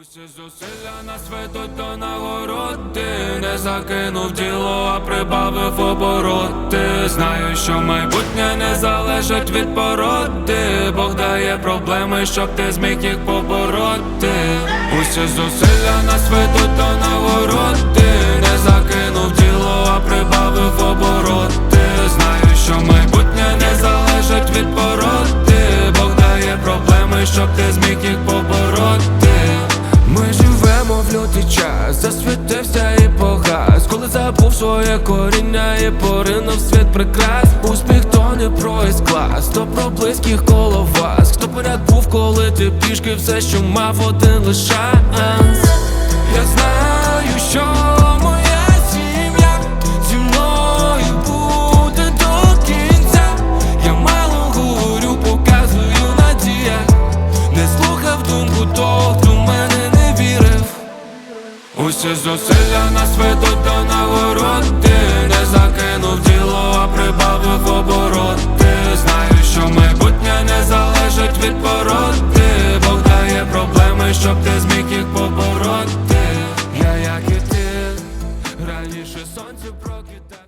Усі зусилля нас ведуть до нагороди Не закинув діло, а прибавив обороти. Знаю, що майбутнє не залежить від породи. Бог дає проблеми, щоб ти зміг їх побороти. Усі зусилля нас ведуть до нагороди Не закинув діло, а прибавив обороти. Знаю, що майбутнє не залежить від породи. Бог дає проблеми, щоб ти зміг їх побороти Ми живемо в лютий час, засвітився і погас. Коли забув своє коріння і поринув світ прикрас. Успіх то не про клас, то про близьких коло вас. Хто поряд був, коли ти пішки, все, що мав один лиш Наші зусилля нас ведуть до нагороди. Не закинув діло, а прибавив обороти. Знаю, що майбутнє не залежить від породи. Бог дає проблеми, щоб ти зміг їх побороти. Я як і ти, раніше сонцю прокидав.